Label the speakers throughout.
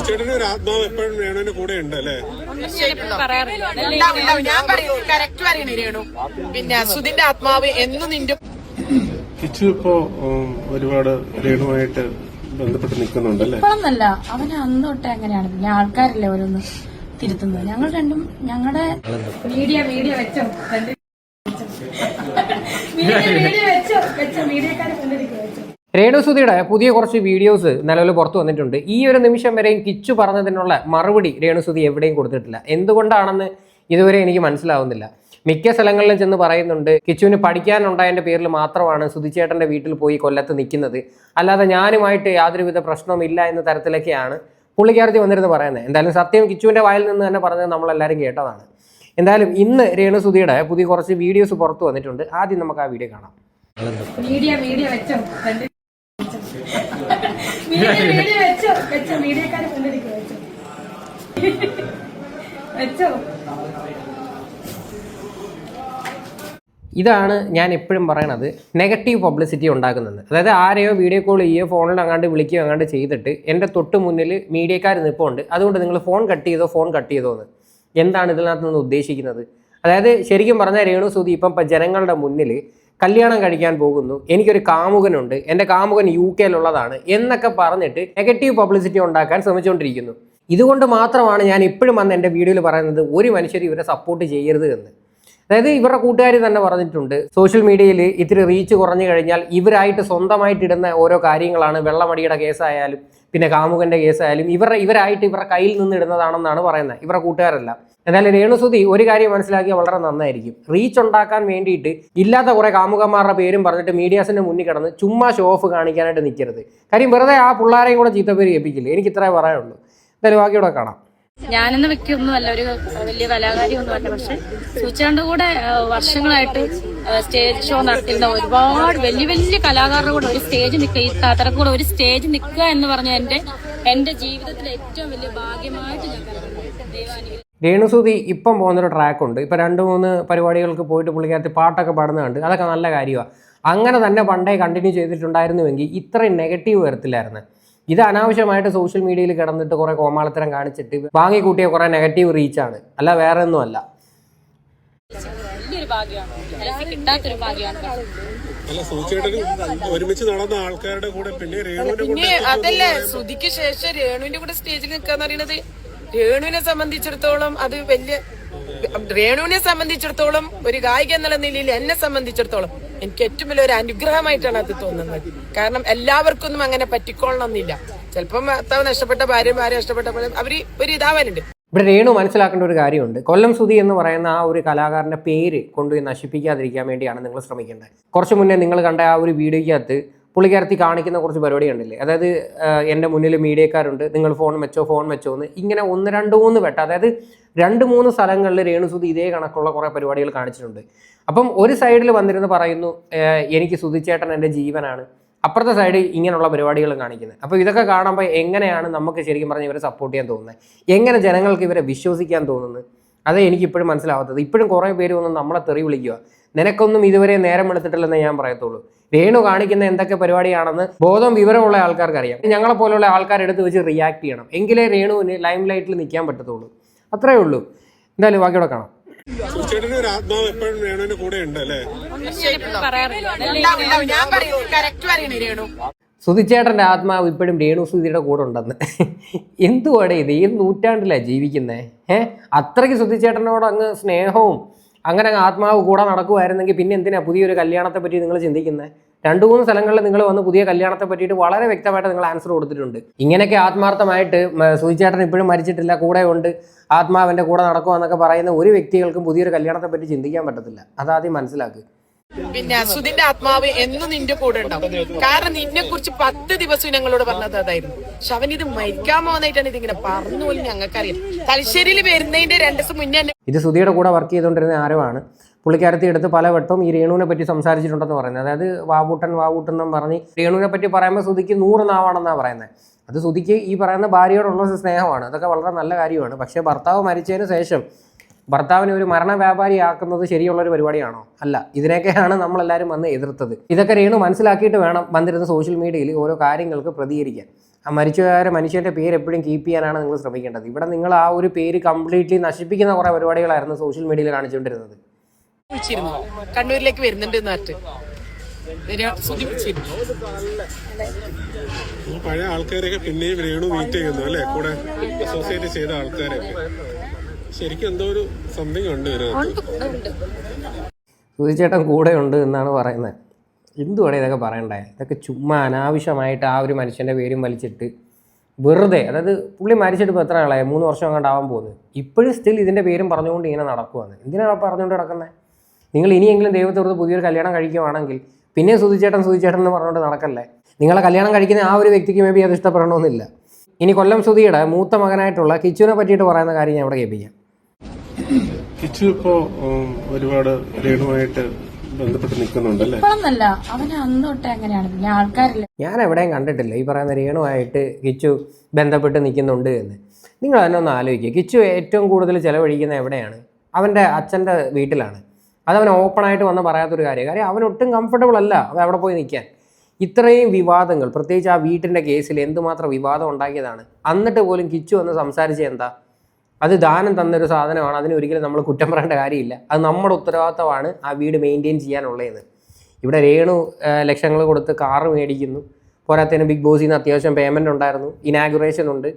Speaker 1: ചേട്ടന് ഒരു ആത്മാവ് എപ്പോഴും രേണുവിന്റെ കൂടെ ഉണ്ട് അല്ലേ.
Speaker 2: ഞാൻ പറയും കറക്റ്റ് പറയണേ രേണു. പിന്നെ സുധിന്റെ ആത്മാവ് എന്നും നിന്റെ
Speaker 1: കിച്ചു ഇപ്പോ ഒരുപാട് രേണുവായിട്ട് ബന്ധപ്പെട്ട് നിൽക്കുന്നുണ്ട് അല്ലേ?
Speaker 3: ഇപ്പോഴൊന്നല്ല അവൻ അന്ന് തൊട്ടേ അങ്ങനെയാണ് പിന്നെ ആൾക്കാരല്ലേ ഓരോന്ന് തിരുത്തുന്നത്. ഞങ്ങൾ രണ്ടും ഞങ്ങളുടെ മീഡിയ മീഡിയ വെച്ചോ. രണ്ട് മീഡിയ മീഡിയ വെച്ചോ. വെച്ചോ മീഡിയക്കാരെ കൊണ്ടിരിക്കും വെച്ചോ
Speaker 4: രേണുസുതിയുടെ പുതിയ കുറച്ച് വീഡിയോസ് നിലവിൽ പുറത്തു വന്നിട്ടുണ്ട്. ഈ ഒരു നിമിഷം വരെയും കിച്ചു പറഞ്ഞതിനുള്ള മറുപടി രേണുസുതി എവിടെയും കൊടുത്തിട്ടില്ല. എന്തുകൊണ്ടാണെന്ന് ഇതുവരെ എനിക്ക് മനസ്സിലാവുന്നില്ല. മിക്ക സ്ഥലങ്ങളിലും ചെന്ന് പറയുന്നുണ്ട് കിച്ചുവിന് പഠിക്കാനുണ്ടായതിന്റെ പേരിൽ മാത്രമാണ് സുധിച്ചേട്ടന്റെ വീട്ടിൽ പോയി കൊല്ലത്ത് നിൽക്കുന്നത്. അല്ലാതെ ഞാനുമായിട്ട് യാതൊരുവിധ പ്രശ്നവും ഇല്ല എന്ന തരത്തിലൊക്കെയാണ് പുള്ളിക്കാരത്തി വന്നിരുന്ന് പറയുന്നത്. എന്തായാലും സത്യം കിച്ചുവിന്റെ വായിൽ നിന്ന് തന്നെ പറഞ്ഞത് നമ്മളെല്ലാവരും കേട്ടതാണ്. എന്തായാലും ഇന്ന് രേണുസുതിയുടെ പുതിയ കുറച്ച് വീഡിയോസ് പുറത്തു വന്നിട്ടുണ്ട്. ആദ്യം നമുക്ക് ആ വീഡിയോ കാണാം.
Speaker 3: മീഡിയ മീഡിയ വെച്ചോ. മീഡിയ വെച്ചോ
Speaker 4: ഇതാണ് ഞാൻ എപ്പോഴും പറയണത് നെഗറ്റീവ് പബ്ലിസിറ്റി ഉണ്ടാക്കുന്നത്. അതായത് ആരെയോ വീഡിയോ കോൾ ചെയ്യുകയോ ഫോണിൽ അങ്ങാണ്ട് വിളിക്കുകയോ അങ്ങാണ്ട് ചെയ്തിട്ട് എന്റെ തൊട്ട് മുന്നിൽ മീഡിയക്കാർ നിൽപ്പുണ്ട് അതുകൊണ്ട് നിങ്ങൾ ഫോൺ കട്ട് ചെയ്തോ ഫോൺ കട്ട് ചെയ്തോ എന്ന്. എന്താണ് ഇതിനകത്ത് നിന്ന് ഉദ്ദേശിക്കുന്നത്? അതായത് ശരിക്കും പറഞ്ഞാൽ രേണു സൂതി ഇപ്പം ജനങ്ങളുടെ മുന്നിൽ കല്യാണം കഴിക്കാൻ പോകുന്നു. എനിക്കൊരു കാമുകനുണ്ട്. എന്റെ കാമുകൻ യു കെയിലുള്ളതാണ്. എന്നൊക്കെ പറഞ്ഞിട്ട് നെഗറ്റീവ് പബ്ലിസിറ്റി ഉണ്ടാക്കാൻ ശ്രമിച്ചുകൊണ്ടിരിക്കുന്നു. ഇതുകൊണ്ട് മാത്രമാണ് ഞാൻ ഇപ്പോഴും വന്ന് എന്റെ വീഡിയോയിൽ പറയുന്നത് ഒരു മനുഷ്യർ ഇവരെ സപ്പോർട്ട് ചെയ്യരുത് എന്ന്. അതായത് ഇവരുടെ കൂട്ടുകാർ തന്നെ പറഞ്ഞിട്ടുണ്ട് സോഷ്യൽ മീഡിയയിൽ ഇത്തിരി റീച്ച് കുറഞ്ഞു കഴിഞ്ഞാൽ ഇവരായിട്ട് സ്വന്തമായിട്ട് ഇടുന്ന ഓരോ കാര്യങ്ങളാണ് വെള്ളമടിയുടെ കേസായാലും പിന്നെ കാമുകന്റെ കേസായാലും ഇവരുടെ ഇവരായിട്ട് ഇവരുടെ കയ്യിൽ നിന്ന് ഇടുന്നതാണെന്നാണ് പറയുന്നത് ഇവരുടെ കൂട്ടുകാരല്ല. എന്നാലും രേണുസുതി ഒരു കാര്യം മനസ്സിലാക്കിയാൽ വളരെ നന്നായിരിക്കും. റീച്ച് ഉണ്ടാക്കാൻ വേണ്ടിയിട്ട് ഇല്ലാത്ത കുറെ കാമുകന്മാരുടെ പേരും പറഞ്ഞിട്ട് മീഡിയാസിന്റെ മുന്നിൽ കിടന്ന് ചുമ്മാ ഷോ ഓഫ് കാണിക്കാനായിട്ട് നിൽക്കരുത് കാര്യം വെറുതെ ആ പിള്ളേരെയും കൂടെ ചീത്തപ്പേര് ഏൽപ്പിക്കില്ല? എനിക്ക് ഇത്രേ പറയാനുള്ളൂ. എന്തായാലും ബാക്കിയോടെ കാണാം.
Speaker 5: ഞാനെന്ന വ്യക്തിയൊന്നും അല്ല ഒരു വലിയ കലാകാരി ഒന്നും അല്ല പക്ഷെ സൂചിച്ചാണ്ട് കൂടെ വർഷങ്ങളായിട്ട് സ്റ്റേജ് ഷോ നടത്തിയിരുന്ന ഒരുപാട് വലിയ വലിയ കലാകാരുടെ കൂടെ ഒരു സ്റ്റേജ് നിൽക്കുക ഈ താത്തറക്ക് ഒരു സ്റ്റേജ് നിൽക്കുക എന്ന് പറഞ്ഞ എന്റെ എന്റെ ജീവിതത്തിലെ ഏറ്റവും വലിയ ഭാഗ്യമായിട്ട് ഞാൻ
Speaker 4: രേണുസുതി ഇപ്പം പോകുന്നൊരു ട്രാക്കുണ്ട് ഇപ്പം രണ്ട് മൂന്ന് പരിപാടികൾക്ക് പോയിട്ട് പുള്ളിക്കകത്ത് പാട്ടൊക്കെ പാടുന്നുണ്ട് അതൊക്കെ നല്ല കാര്യമാണ് അങ്ങനെ തന്നെ പണ്ടേ കണ്ടിന്യൂ ചെയ്തിട്ടുണ്ടായിരുന്നുവെങ്കിൽ ഇത്രയും നെഗറ്റീവ് വരത്തില്ലായിരുന്നു ഇത് അനാവശ്യമായിട്ട് സോഷ്യൽ മീഡിയയിൽ കിടന്നിട്ട് കുറേ കോമാളത്തരം കാണിച്ചിട്ട് വാങ്ങിക്കൂട്ടിയ കുറേ നെഗറ്റീവ് റീച്ച് ആണ്. അല്ല വേറെ ഒന്നും അല്ല
Speaker 5: വലിയൊരു ഭാഗ്യമാണ്. ലൈഫിൽ കിട്ടാത്തൊരു ഭാഗ്യമാണ്.
Speaker 1: അല്ല സൂചേട്ടന് ഒരുമിച്ച് നടന്ന ആൾക്കാരുടെ കൂടെ പിന്നെ
Speaker 2: അതല്ലേ ശേഷം രേണുവിന്റെ കൂടെ സ്റ്റേജിൽ നിൽക്കാന്ന് പറയുന്നത് രേണുവിനെ സംബന്ധിച്ചിടത്തോളം അത് വലിയ രേണുവിനെ സംബന്ധിച്ചിടത്തോളം ഒരു ഗായിക എന്നുള്ള നിലയിൽ എന്നെ സംബന്ധിച്ചിടത്തോളം എനിക്ക് ഏറ്റവും വലിയ ഒരു അനുഗ്രഹമായിട്ടാണ് അത് തോന്നുന്നത്. കാരണം എല്ലാവർക്കും ഒന്നും അങ്ങനെ പറ്റിക്കൊള്ളണമെന്നില്ല. ചിലപ്പം ഭർത്താവ് നഷ്ടപ്പെട്ട ഭാര്യ ഭാര്യ നഷ്ടപ്പെട്ട അവർ ഒരു ഇതാവാനുണ്ട്.
Speaker 4: ഇവിടെ രേണു മനസ്സിലാക്കേണ്ട ഒരു കാര്യമുണ്ട്. കൊല്ലം സുധി എന്ന് പറയുന്ന ആ ഒരു കലാകാരന്റെ പേര് കൊണ്ടുപോയി നശിപ്പിക്കാതിരിക്കാൻ വേണ്ടിയാണ് നിങ്ങൾ ശ്രമിക്കേണ്ടത്. കുറച്ച് മുന്നേ നിങ്ങൾ കണ്ട ആ ഒരു വീഡിയോയ്ക്കകത്ത് പുള്ളിക്കാരത്തി കാണിക്കുന്ന കുറച്ച് പരിപാടി കണ്ടില്ലേ? അതായത് എന്റെ മുന്നിൽ മീഡിയക്കാരുണ്ട്. നിങ്ങൾ ഫോൺ വെച്ചോ ഫോൺ വെച്ചോ എന്ന് ഇങ്ങനെ ഒന്ന് രണ്ട് മൂന്ന് വെട്ട. അതായത് രണ്ട് മൂന്ന് സ്ഥലങ്ങളിൽ രേണുസുതി ഇതേ കണക്കുള്ള കുറേ പരിപാടികൾ കാണിച്ചിട്ടുണ്ട്. അപ്പം ഒരു സൈഡിൽ വന്നിരുന്ന് പറയുന്നു എനിക്ക് സുധിച്ചേട്ടൻ എന്റെ ജീവനാണ്. അപ്പുറത്തെ സൈഡിൽ ഇങ്ങനെയുള്ള പരിപാടികൾ കാണിക്കുന്നത്. അപ്പോൾ ഇതൊക്കെ കാണുമ്പോൾ എങ്ങനെയാണ് നമുക്ക് ശരിക്കും പറഞ്ഞാൽ ഇവരെ സപ്പോർട്ട് ചെയ്യാൻ തോന്നുന്നത്? എങ്ങനെ ജനങ്ങൾക്ക് ഇവരെ വിശ്വസിക്കാൻ തോന്നുന്നത്? അതേ എനിക്ക് ഇപ്പോഴും മനസ്സിലാവാത്തത്. ഇപ്പോഴും കുറേ പേര് വന്ന് നമ്മളെ തെറി വിളിക്കുക. നിനക്കൊന്നും ഇതുവരെ നേരം എടുത്തിട്ടില്ലെന്ന് ഞാൻ പറയത്തുള്ളൂ. രേണു കാണിക്കുന്ന എന്തൊക്കെ പരിപാടിയാണെന്ന് ബോധം വിവരമുള്ള ആൾക്കാർക്ക് അറിയാം ഞങ്ങളെപ്പോലുള്ള ആൾക്കാരെടുത്ത് വെച്ച് റിയാക്ട് ചെയ്യണം. എങ്കിലേ രേണുവിന് ലൈം ലൈറ്റിൽ നിൽക്കാൻ പറ്റത്തുള്ളൂ. അത്രേ ഉള്ളൂ. എന്തായാലും ബാക്കിയോടെ കാണാം.
Speaker 1: ചേട്ടന് ഒരു ആത്മാവ് എപ്പോഴും രേണുവിന്റെ കൂടെ ഉണ്ട് അല്ലേ
Speaker 4: ആത്മാവ് ഇപ്പോഴും രേണു സുതിയുടെ കൂടെ ഉണ്ടെന്ന്. എന്തുവാടേ ഇത്? ഏത് നൂറ്റാണ്ടിലാണ് ജീവിക്കുന്നത് ഏഹ് അത്രയ്ക്ക് സുതിച്ചേട്ടനോട് അങ്ങ് സ്നേഹവും അങ്ങനെ അങ്ങ് ആത്മാവ് കൂടെ നടക്കുമായിരുന്നെങ്കിൽ പിന്നെ എന്തിനാ പുതിയൊരു കല്യാണത്തെ പറ്റി നിങ്ങൾ ചിന്തിക്കുന്നത് രണ്ട് മൂന്ന് സ്ഥലങ്ങളിൽ നിങ്ങൾ വന്ന് പുതിയ കല്യാണത്തെ പറ്റിയിട്ട് വളരെ വ്യക്തമായിട്ട് നിങ്ങൾ ആൻസർ കൊടുത്തിട്ടുണ്ട്. ഇങ്ങനെയൊക്കെ ആത്മാർത്ഥമായിട്ട് സുധിച്ചേട്ടൻ ഇപ്പോഴും മരിച്ചിട്ടില്ല കൂടെ ഉണ്ട്. ആത്മാവിന്റെ കൂടെ നടക്കുക എന്നൊക്കെ പറയുന്ന ഒരു വ്യക്തികൾക്കും പുതിയൊരു കല്യാണത്തെ പറ്റി ചിന്തിക്കാൻ പറ്റത്തില്ല. അതാദ്യം മനസ്സിലാക്കുക
Speaker 2: പിന്നെ സുധിന്റെ ആത്മാവ് എന്നും നിന്റെ കൂടെ ഉണ്ടാവും. കാരണം നിന്നെ കുറിച്ച് പത്ത് ദിവസം ഞങ്ങളോട് പറഞ്ഞത് അതായിരുന്നു. പക്ഷെ അവൻ ഇത് മരിക്കാൻ പോകുന്നതായിട്ടാണ് ഇതിങ്ങനെ പറഞ്ഞു പോലും ഞങ്ങൾക്കറിയാം. തലശ്ശേരിയിൽ വരുന്നതിന്റെ രണ്ട് ദിവസം മുന്നേ
Speaker 4: ഇത് സുധിയുടെ കൂടെ വർക്ക് ചെയ്തുകൊണ്ടിരുന്ന ആരവാണ് പുള്ളിക്കാരത്തി എടുത്ത് പലവട്ടം ഈ രേണുവിനെ പറ്റി സംസാരിച്ചിട്ടുണ്ടെന്ന് പറയുന്നത്. അതായത് വാവൂട്ടൻ വാവൂട്ടൻ എന്നും പറഞ്ഞ് രേണുവിനെ പറ്റി പറയുമ്പോൾ സുധിക്ക് നൂറ് നാവാണെന്നാണ് പറയുന്നത് അത് സുധിക്ക് ഈ പറയുന്ന ഭാര്യയോടുള്ള സ്നേഹമാണ്. അതൊക്കെ വളരെ നല്ല കാര്യമാണ്. പക്ഷേ ഭർത്താവ് മരിച്ചതിന് ശേഷം ഭർത്താവിനെ ഒരു മരണ വ്യാപാരിയാക്കുന്നത് ശരിയുള്ളൊരു പരിപാടിയാണോ? അല്ല. ഇതിനൊക്കെയാണ് നമ്മളെല്ലാവരും വന്ന് എതിർത്തത്. ഇതൊക്കെ രേണു മനസ്സിലാക്കിയിട്ട് വേണം വന്നിരുന്ന സോഷ്യൽ മീഡിയയിൽ ഓരോ കാര്യങ്ങൾക്ക് പ്രതികരിക്കാൻ. ആ മരിച്ചുപോയ മനുഷ്യന്റെ പേര് എപ്പോഴും കീപ്പ് ചെയ്യാനാണ് നിങ്ങൾ ശ്രമിക്കേണ്ടത്. ഇവിടെ നിങ്ങൾ ആ ഒരു പേര് കംപ്ലീറ്റ്ലി നശിപ്പിക്കുന്ന കുറേ പരിപാടികളായിരുന്നു സോഷ്യൽ മീഡിയയിൽ കാണിച്ചുകൊണ്ടിരുന്നത്.
Speaker 2: കണ്ണൂരിലേക്ക് വരുന്നുണ്ട്
Speaker 1: പഴയ ആൾക്കാരൊക്കെ പിന്നെയും രേണു മീറ്റ് ചെയ്യുന്നു അല്ലെ? കൂടെ അസോസിയേറ്റ് ചെയ്ത ആൾക്കാരൊക്കെ ശരിക്കും എന്തോ ഒരു സംതിങ് ഉണ്ട്
Speaker 4: സുധിച്ചേട്ടൻ കൂടെ ഉണ്ട് എന്നാണ് പറയുന്നത്. എന്തുവാണ് ഇതൊക്കെ പറയണ്ടേ? ഇതൊക്കെ ചുമ്മാ അനാവശ്യമായിട്ട് ആ ഒരു മനുഷ്യന്റെ പേരും വലിച്ചിട്ട് വെറുതെ അതായത് പുള്ളി മരിച്ചിട്ട് ഇപ്പോൾ എത്ര ആളായി മൂന്ന് വർഷം അങ്ങോട്ട് ആവാൻ പോകുന്നത് ഇപ്പോഴും സ്റ്റിൽ ഇതിന്റെ പേരും പറഞ്ഞുകൊണ്ട് ഇങ്ങനെ നടക്കുവാണ്. എന്തിനാണ് പറഞ്ഞുകൊണ്ട് നടക്കുന്നത് നിങ്ങൾ ഇനിയെങ്കിലും ദൈവത്തോട് പുതിയൊരു കല്യാണം കഴിക്കുവാണെങ്കിൽ പിന്നെ സുധിച്ചേട്ടൻ സുധിച്ചേട്ടൻ എന്ന് പറഞ്ഞുകൊണ്ട് നടക്കല്ലേ? നിങ്ങളെ കല്യാണം കഴിക്കുന്ന ആ ഒരു വ്യക്തിക്ക് മേ ബി അത് ഇഷ്ടപ്പെടണമെന്നില്ല. ഇനി കൊല്ലം സുധിയുടെ മൂത്ത മകനായിട്ടുള്ള കിച്ചുവിനെ പറ്റിയിട്ട് പറയുന്ന കാര്യം ഞാൻ ഇവിടെ കേൾപ്പിക്കാം.
Speaker 1: കിച്ചു ഇപ്പോ ഒരുപാട് രേണുമായിട്ട് ബന്ധപ്പെട്ട് നിൽക്കുന്നുണ്ടല്ലേ?
Speaker 3: ഇപ്പോഴൊന്നല്ല അവന് അന്ന് തൊട്ടേ അങ്ങനെയാണ്. പിന്നെ ആൾക്കാരില്ല?
Speaker 4: ഞാൻ എവിടെയും കണ്ടിട്ടില്ല. ഈ പറയുന്ന രേണുമായിട്ട് കിച്ചു ബന്ധപ്പെട്ട് നിൽക്കുന്നുണ്ട് എന്ന്. നിങ്ങൾ തന്നെ ഒന്ന് ആലോചിക്കുക കിച്ചു ഏറ്റവും കൂടുതൽ ചിലവഴിക്കുന്ന എവിടെയാണ്? അവന്റെ അച്ഛന്റെ വീട്ടിലാണ്. അതവൻ ഓപ്പണായിട്ട് വന്ന് പറയാത്തൊരു കാര്യം. കാര്യം അവൻ ഒട്ടും കംഫർട്ടബിൾ അല്ല അവൻ അവിടെ പോയി നിൽക്കാൻ. ഇത്രയും വിവാദങ്ങൾ പ്രത്യേകിച്ച് ആ വീട്ടിന്റെ കേസിൽ എന്തുമാത്രം വിവാദം ഉണ്ടാക്കിയതാണ്. എന്നിട്ട് പോലും കിച്ചു വന്ന് സംസാരിച്ചത് എന്താ? അത് ദാനം തന്നൊരു സാധനമാണ്. അതിന് ഒരിക്കലും നമ്മൾ കുറ്റം പറയേണ്ട കാര്യമില്ല. അത് നമ്മുടെ ഉത്തരവാദിത്തമാണ് ആ വീട് മെയിന്റെയിൻ ചെയ്യാനുള്ളതെന്ന്. ഇവിടെ രേണു ലക്ഷങ്ങൾ കൊടുത്ത് കാറ് മേടിക്കുന്നു. പോരാത്തതിന് ബിഗ് ബോസിൽ നിന്ന് അത്യാവശ്യം പേയ്മെന്റ് ഉണ്ടായിരുന്നു. ഇനാഗുറേഷൻ ഉണ്ട്.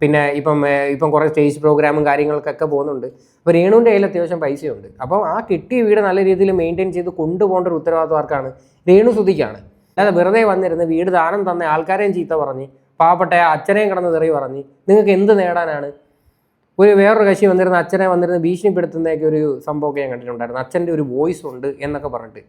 Speaker 4: പിന്നെ ഇപ്പം ഇപ്പം കുറേ സ്റ്റേജ് പ്രോഗ്രാമും കാര്യങ്ങൾക്കൊക്കെ പോകുന്നുണ്ട്. അപ്പോൾ രേണുവിന്റെ കയ്യിൽ അത്യാവശ്യം പൈസയുണ്ട്. അപ്പം ആ കിട്ടിയ വീട് നല്ല രീതിയിൽ മെയിന്റെയിൻ ചെയ്ത് കൊണ്ടുപോകേണ്ട ഒരു ഉത്തരവാദിത്വം ആർക്കാണ്? രേണു സുതിക്കാണ് അല്ലാതെ വെറുതെ വന്നിരുന്ന് വീട് ദാനം തന്ന ആൾക്കാരെയും ചീത്ത പറഞ്ഞ് പാവപ്പെട്ട അച്ഛനെയും കിടന്ന് തെറി പറഞ്ഞ് നിങ്ങൾക്ക് എന്ത് നേടാനാണ്? ഒരു വേറൊരു കക്ഷി വന്നിരുന്ന അച്ഛനെ വന്നിരുന്ന് ഭീഷണിപ്പെടുത്തുന്നതൊക്കെ ഒരു സംഭവമൊക്കെ ഞാൻ കണ്ടിട്ടുണ്ടായിരുന്നു. അച്ഛന്റെ ഒരു വോയിസ് ഉണ്ട് എന്നൊക്കെ പറഞ്ഞിട്ട്.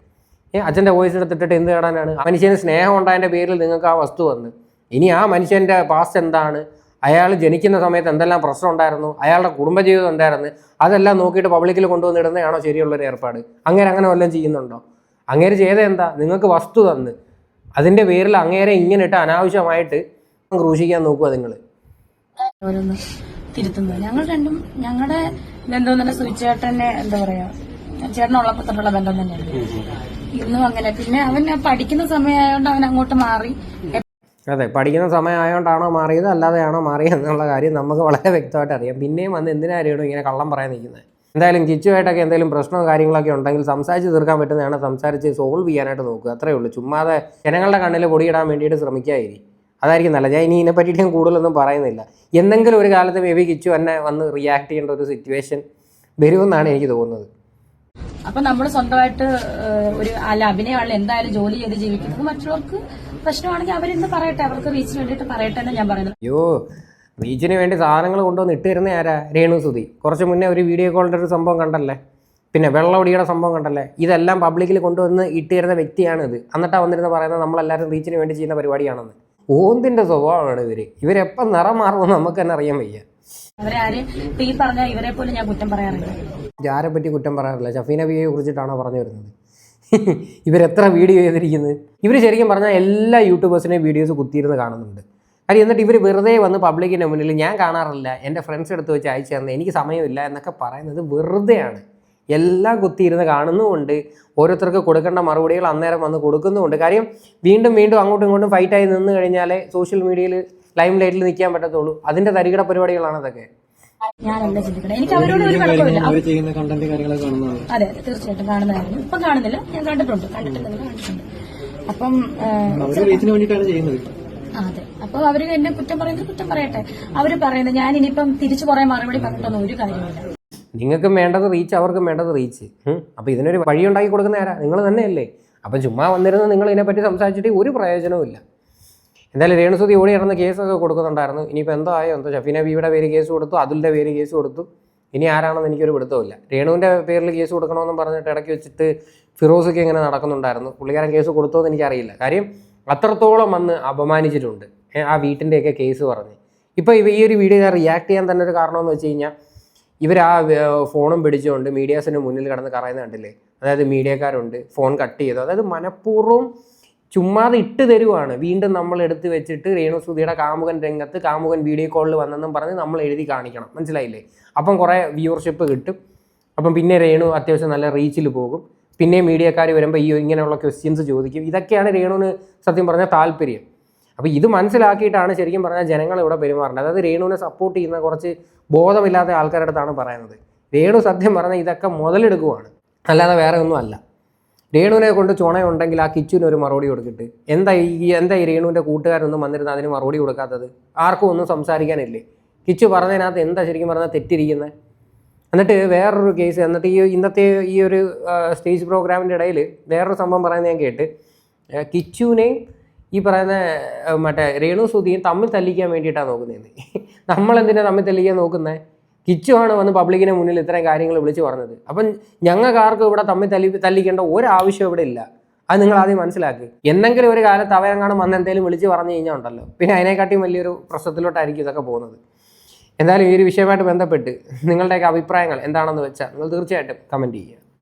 Speaker 4: ഏ അച്ഛന്റെ വോയിസ് എടുത്തിട്ട് എന്ത് നേടാനാണ് മനുഷ്യന് സ്നേഹം ഉണ്ടായതിന്റെ പേരിൽ നിങ്ങൾക്ക് ആ വസ്തു വന്ന്. ഇനി ആ മനുഷ്യന്റെ പാസ്റ്റ് എന്താണ്? അയാൾ ജനിക്കുന്ന സമയത്ത് എന്തെല്ലാം പ്രശ്നം ഉണ്ടായിരുന്നു? അയാളുടെ കുടുംബജീവിതം എന്തായിരുന്നു? അതെല്ലാം നോക്കിയിട്ട് പബ്ലിക്കിൽ കൊണ്ടുവന്നിടുന്നതാണോ ശരിയുള്ളൊരു ഏർപ്പാട്? അങ്ങനെ അങ്ങനെ വല്ലതും ചെയ്യുന്നുണ്ടോ? അങ്ങേര് ചെയ്ത എന്താ? നിങ്ങൾക്ക് വസ്തു തന്ന്. അതിന്റെ പേരിൽ അങ്ങേരെ ഇങ്ങനെ ഇട്ട് അനാവശ്യമായിട്ട് ക്രൂശിക്കാൻ നോക്കുക നിങ്ങൾ
Speaker 3: തിരുത്തുന്നത്. ഞങ്ങൾ രണ്ടും ഞങ്ങളുടെ ബന്ധം തന്നെ സുചേട്ടനെ എന്താ പറയാ ചേട്ടനുള്ളപ്പോ തൊട്ടുള്ള ബന്ധം തന്നെയാണ് ഇന്നും അങ്ങനെ. പിന്നെ അവൻ പഠിക്കുന്ന സമയമായതുകൊണ്ട് അവൻ അങ്ങോട്ട് മാറി.
Speaker 4: അതെ പഠിക്കുന്ന സമയമായതുകൊണ്ടാണോ മാറിയത് അല്ലാതെയാണോ മാറിയത് എന്നുള്ള കാര്യം നമുക്ക് വളരെ വ്യക്തമായിട്ട് അറിയാം. പിന്നെയും വന്ന് എന്തിനായിരുന്നു ഇങ്ങനെ കള്ളം പറയാൻ നിൽക്കുന്നത്? എന്തായാലും കിച്ചുമായിട്ടൊക്കെ എന്തെങ്കിലും പ്രശ്നമോ കാര്യങ്ങളൊക്കെ ഉണ്ടെങ്കിൽ സംസാരിച്ച് തീർക്കാൻ പറ്റുന്നതാണ് സംസാരിച്ച് സോൾവ് ചെയ്യാനായിട്ട് നോക്കുക. അത്രേ ഉള്ളൂ. ചുമ്മാതെ ജനങ്ങളുടെ കണ്ണിൽ പൊടിയിടാൻ വേണ്ടിയിട്ട് ശ്രമിക്കാതിരി. അതായിരിക്കും നല്ല ഞാൻ ഇനി ഇതിനെ പറ്റിയിട്ട് ഞാൻ കൂടുതലൊന്നും പറയുന്നില്ല. എന്തെങ്കിലും ഒരു കാലത്ത് മേ ബി കിച്ചു എന്നെ വന്ന് റിയാക്ട് ചെയ്യേണ്ട ഒരു സിറ്റുവേഷൻ വരുമെന്നാണ് എനിക്ക് തോന്നുന്നത്.
Speaker 3: അപ്പൊ നമ്മൾ സ്വന്തമായിട്ട് ഒരു അല്ല അഭിനയമാണല്ലോ എന്തായാലും ജോലി ചെയ്ത് ജീവിക്കുന്നത്. മറ്റുള്ളവർക്ക് പ്രശ്നമാണെങ്കിൽ അവരിന്ന് പറയട്ടെ അവർക്ക് റീച്ചിന് വേണ്ടിയിട്ട് പറയട്ടെ എന്ന് ഞാൻ പറയുന്നത്.
Speaker 4: അയ്യോ റീച്ചിന് വേണ്ടി സാധനങ്ങൾ കൊണ്ടുവന്ന് ഇട്ട് തരുന്ന ആരാ? രേണു സുധി. കുറച്ച് മുന്നേ ഒരു വീഡിയോ കോളിന്റെ ഒരു സംഭവം കണ്ടല്ലേ? പിന്നെ വെള്ളമൊടിയുടെ സംഭവം കണ്ടല്ലേ? ഇതെല്ലാം പബ്ലിക്കിൽ കൊണ്ടുവന്ന് ഇട്ട് തരുന്ന വ്യക്തിയാണിത്. എന്നിട്ടാണ് വന്നിരുന്ന് പറയുന്നത് നമ്മളെല്ലാവരും റീച്ചിന് വേണ്ടി ചെയ്യുന്ന പരിപാടിയാണെന്ന്. ഓന്തിന്റെ സ്വഭാവമാണ് ഇവർ ഇവരെപ്പം നിറം മാറുമെന്ന് നമുക്ക് തന്നെ അറിയാൻ വയ്യ. ആരെ പറ്റി കുറ്റം പറയാറില്ല? ഷഫീന ബിയെ കുറിച്ചിട്ടാണോ പറഞ്ഞു വരുന്നത്? ഇവരെത്ര വീഡിയോ ചെയ്തിരിക്കുന്നത്? ഇവർ ശരിക്കും പറഞ്ഞാൽ എല്ലാ യൂട്യൂബേഴ്സിനെയും വീഡിയോസ് കുത്തിയിരുന്ന് കാണുന്നുണ്ട്. കാര്യം എന്നിട്ട് ഇവർ വെറുതെ വന്ന് പബ്ലിക്കിന്റെ മുന്നിൽ ഞാൻ കാണാറില്ല. എന്റെ ഫ്രണ്ട്സ് എടുത്ത് വെച്ച് അയച്ചു തന്നെ. എനിക്ക് സമയമില്ല എന്നൊക്കെ പറയുന്നത് വെറുതെയാണ്. എല്ലാം കുത്തിയിരുന്ന് കാണുന്നുമുണ്ട്. ഓരോരുത്തർക്ക് കൊടുക്കേണ്ട മറുപടികൾ അന്നേരം വന്ന് കൊടുക്കുന്നുമുണ്ട്. കാര്യം വീണ്ടും വീണ്ടും അങ്ങോട്ടും ഇങ്ങോട്ടും ഫൈറ്റായി നിന്ന് കഴിഞ്ഞാലേ സോഷ്യൽ മീഡിയയിൽ ലൈം ലൈറ്റിൽ നിൽക്കാൻ പറ്റത്തുള്ളൂ. അതിന്റെ തരികിട പരിപാടികളാണ് അതൊക്കെ.
Speaker 3: ചിന്തിക്കണം? എനിക്ക് അവരോട് ഒരു കുഴപ്പമില്ല
Speaker 6: അവർ ചെയ്യുന്ന കണ്ടന്റ് കാര്യങ്ങളൊക്കെ കാണുന്നതാണ്.
Speaker 3: അതെ അതെ തീർച്ചയായിട്ടും കാണുന്നതായിരുന്നു. ഇപ്പം കാണുന്നില്ല. ഞാൻ കണ്ടിട്ടുണ്ട്. കണ്ടിട്ടുണ്ടെങ്കിൽ കണ്ടിട്ടുണ്ട്. അപ്പം അതെ. അപ്പൊ അവർ എന്നെ കുറ്റം പറയുന്നത് കുറ്റം പറയട്ടെ. അവർ പറയുന്നത് ഞാൻ ഇനിയിപ്പം തിരിച്ചു കുറെ മറുപടി പറഞ്ഞിട്ടൊന്നും ഒരു കാര്യമില്ല
Speaker 4: നിങ്ങൾക്കും വേണ്ടത് റീച്ച് അവർക്കും വേണ്ടത് റീച്ച് അപ്പോൾ ഇതിനൊരു വഴി ഉണ്ടാക്കി കൊടുക്കുന്ന ആരാ? നിങ്ങൾ തന്നെയല്ലേ. അപ്പം ചുമ്മാ വന്നിരുന്ന് നിങ്ങൾ ഇതിനെപ്പറ്റി സംസാരിച്ചിട്ട് ഒരു പ്രയോജനവും ഇല്ല. എന്തായാലും രേണുസുതി ഓടി നടന്ന കേസൊക്കെ കൊടുക്കുന്നുണ്ടായിരുന്നു. ഇനിയിപ്പോൾ എന്തോ ആയോ? എന്തോ ഷഫീന ബീയുടെ പേര് കേസ് കൊടുത്തു അതുലിന്റെ പേര് കേസ് കൊടുത്തു. ഇനി ആരാണെന്ന് എനിക്കൊരു പിടുത്തമില്ല രേണുവിന്റെ പേരിൽ കേസ് കൊടുക്കണമെന്നും പറഞ്ഞിട്ട് ഇടയ്ക്ക് വെച്ചിട്ട് ഫിറോസൊക്കെ ഇങ്ങനെ നടക്കുന്നുണ്ടായിരുന്നു. പുള്ളിക്കാരൻ കേസ് കൊടുത്തോ എന്ന് എനിക്കറിയില്ല. കാര്യം അത്രത്തോളം വന്ന് അപമാനിച്ചിട്ടുണ്ട്. ആ വീട്ടിന്റെയൊക്കെ കേസ് പറഞ്ഞ്. ഇപ്പോൾ ഈ ഒരു വീഡിയോ ഞാൻ റിയാക്ട് ചെയ്യാൻ തന്നെ ഒരു കാരണമെന്ന് വെച്ച് കഴിഞ്ഞാൽ ഇവർ ആ ഫോണും പിടിച്ചുകൊണ്ട് മീഡിയാസിന് മുന്നിൽ കിടന്ന് കറയുന്ന കണ്ടില്ലേ? അതായത് മീഡിയക്കാരുണ്ട് ഫോൺ കട്ട് ചെയ്തു. അതായത് മനഃപൂർവം ചുമ്മാതെ ഇട്ട് തരുവാണ്. വീണ്ടും നമ്മൾ എടുത്ത് വെച്ചിട്ട് രേണുസുതിയുടെ കാമുകൻ രംഗത്ത് കാമുകൻ വീഡിയോ കോളിൽ വന്നെന്നും പറഞ്ഞ് നമ്മൾ എഴുതി കാണിക്കണം. മനസ്സിലായില്ലേ? അപ്പം കുറേ വ്യൂവർഷിപ്പ് കിട്ടും. അപ്പം പിന്നെ രേണു അത്യാവശ്യം നല്ല റീച്ചിൽ പോകും. പിന്നെ മീഡിയക്കാർ വരുമ്പോൾ ഈ ഇങ്ങനെയുള്ള ക്വസ്റ്റ്യൻസ് ചോദിക്കും. ഇതൊക്കെയാണ് രേണുവിന് സത്യം പറഞ്ഞാൽ താല്പര്യം. അപ്പോൾ ഇത് മനസ്സിലാക്കിയിട്ടാണ് ശരിക്കും പറഞ്ഞാൽ ജനങ്ങൾ ഇവിടെ പെരുമാറേണ്ടത്. അതായത് രേണുവിനെ സപ്പോർട്ട് ചെയ്യുന്ന കുറച്ച് ബോധമില്ലാത്ത ആൾക്കാരുടെ അടുത്താണ് പറയുന്നത്. രേണു സത്യം പറഞ്ഞാൽ ഇതൊക്കെ മുതലെടുക്കുവാണ്. അല്ലാതെ വേറെ ഒന്നും അല്ല. രേണുവിനെ കൊണ്ട് ചുണയുണ്ടെങ്കിൽ ആ കിച്ചുവിന് ഒരു മറുപടി കൊടുത്തിട്ട് എന്താ ഈ എന്താ ഈ രേണുവിന്റെ കൂട്ടുകാരൊന്നും വന്നിരുന്ന അതിന് മറുപടി കൊടുക്കാത്തത്? ആർക്കും ഒന്നും സംസാരിക്കാനില്ലേ? കിച്ചു പറഞ്ഞതിനകത്ത് എന്താ ശരിക്കും പറഞ്ഞാൽ തെറ്റിരിക്കുന്നത്? എന്നിട്ട് വേറൊരു കേസ് എന്നിട്ട് ഈ ഇന്നത്തെ ഈ ഒരു സ്റ്റേജ് പ്രോഗ്രാമിന്റെ ഇടയിൽ വേറൊരു സംഭവം പറയുന്നത് ഞാൻ കേട്ട്. കിച്ചുവിനെയും ഈ പറയുന്ന മറ്റേ രേണു സുധിയും തമ്മിൽ തല്ലിക്കാൻ വേണ്ടിയിട്ടാണ് നോക്കുന്നത് നമ്മളെന്തിനാ തമ്മിൽ തല്ലിക്കാൻ നോക്കുന്നത് കിച്ചു ആണ് വന്ന് പബ്ലിക്കിന് മുന്നിൽ ഇത്രയും കാര്യങ്ങൾ വിളിച്ചു പറഞ്ഞത്. അപ്പം ഞങ്ങൾക്ക് ആർക്കും ഇവിടെ തമ്മിൽ തല്ലി തല്ലിക്കേണ്ട ഒരാവശ്യം ഇവിടെ ഇല്ല. അത് നിങ്ങൾ ആദ്യം മനസ്സിലാക്കി. എന്തെങ്കിലും ഒരു കാലത്ത് അവരെങ്ങാനും വന്ന് എന്തെങ്കിലും വിളിച്ച് പറഞ്ഞു കഴിഞ്ഞാൽ ഉണ്ടല്ലോ. പിന്നെ അതിനെക്കാട്ടിയും വലിയൊരു പ്രശ്നത്തിലോട്ടായിരിക്കും ഇതൊക്കെ പോകുന്നത്. എന്തായാലും ഈ ഒരു വിഷയമായിട്ട് ബന്ധപ്പെട്ട് നിങ്ങളുടെയൊക്കെ അഭിപ്രായങ്ങൾ എന്താണെന്ന് വെച്ചാൽ നിങ്ങൾ തീർച്ചയായിട്ടും കമന്റ് ചെയ്യുക.